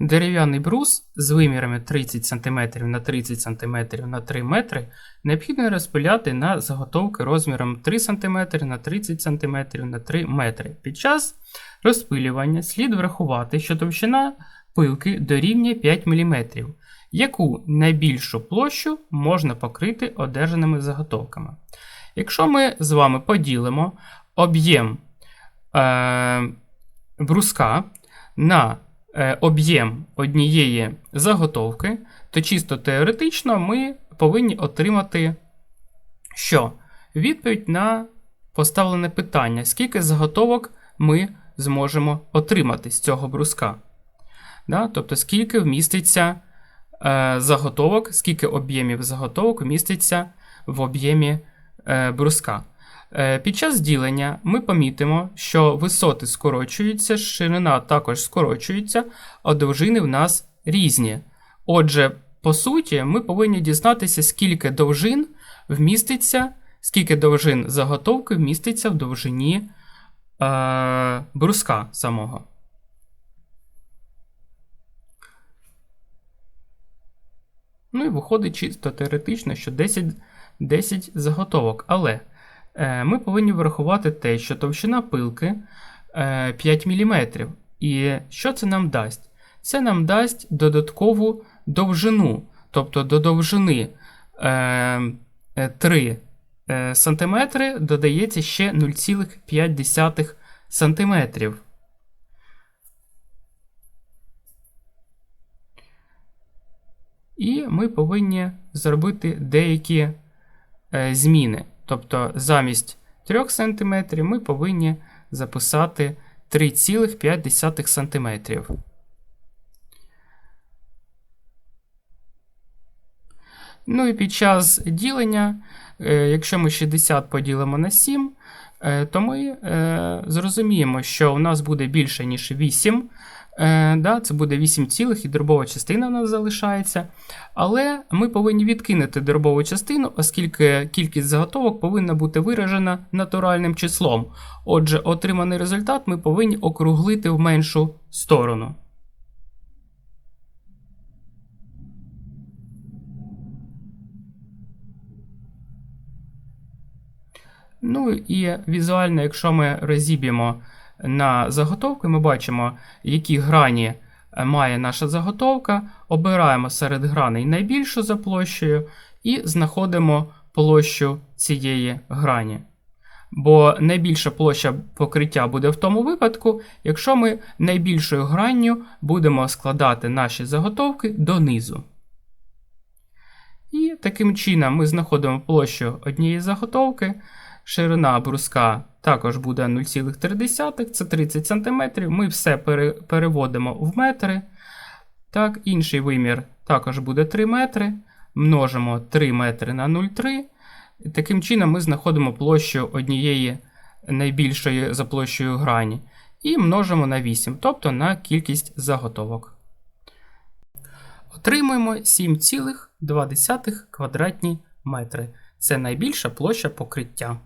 Дерев'яний брус з вимірами 30 см на 30 см на 3 метри необхідно розпиляти на заготовки розміром 3 см на 30 см на 3 метри. Під час розпилювання слід врахувати, що товщина пилки дорівнює 5 мм, яку найбільшу площу можна покрити одержаними заготовками. Якщо ми з вами поділимо об'єм е, бруска на об'єм однієї заготовки, то чисто теоретично ми повинні отримати що? Відповідь на поставлене питання, скільки заготовок ми зможемо отримати з цього бруска. Да? Тобто, скільки вміститься е, заготовок, скільки об'ємів заготовок вміститься в об'ємі е, бруска. Е, Під час ділення ми помітимо, що висоти скорочуються, ширина також скорочується, а довжини в нас різні. Отже, по суті, ми повинні дізнатися, скільки довжин вміститься, скільки довжин заготовки вміститься в довжині е, бруска самого. Ну і виходить чисто теоретично, що 10, 10 заготовок. Але ми повинні врахувати те, що товщина пилки е, 5 мм. І що це нам дасть? Це нам дасть додаткову довжину, тобто до довжини е, е, 3 е, см додається ще 0,5 см. І ми повинні зробити деякі е, зміни. Тобто замість 3 см ми повинні записати 3,5 см. Ну і під час ділення, е, якщо ми 60 поділимо на 7, е, то ми е, зрозуміємо, що у нас буде більше, ніж 8. Е, да, Це буде 8 цілих і дробова частина у нас залишається. Але ми повинні відкинути дробову частину, оскільки кількість заготовок повинна бути виражена натуральним числом. Отже, отриманий результат ми повинні округлити в меншу сторону. Ну і візуально, якщо ми розіб'ємо на заготовки, ми бачимо, які грані е, має наша заготовка. Обираємо серед граней найбільшу за площею і знаходимо площу цієї грані. Бо найбільша площа покриття буде в тому випадку, якщо ми найбільшою гранню будемо складати наші заготовки донизу. І таким чином ми знаходимо площу однієї заготовки. Ширина бруска також буде 0,3, це 30 см. Ми все пере, переводимо в метри. Так, Інший вимір також буде 3 метри. Множимо 3 метри на 0,3. Таким чином ми знаходимо площу однієї найбільшої за площею грані. І множимо на 8, тобто на кількість заготовок. Отримуємо 7,2 квадратні метри. Це найбільша площа покриття.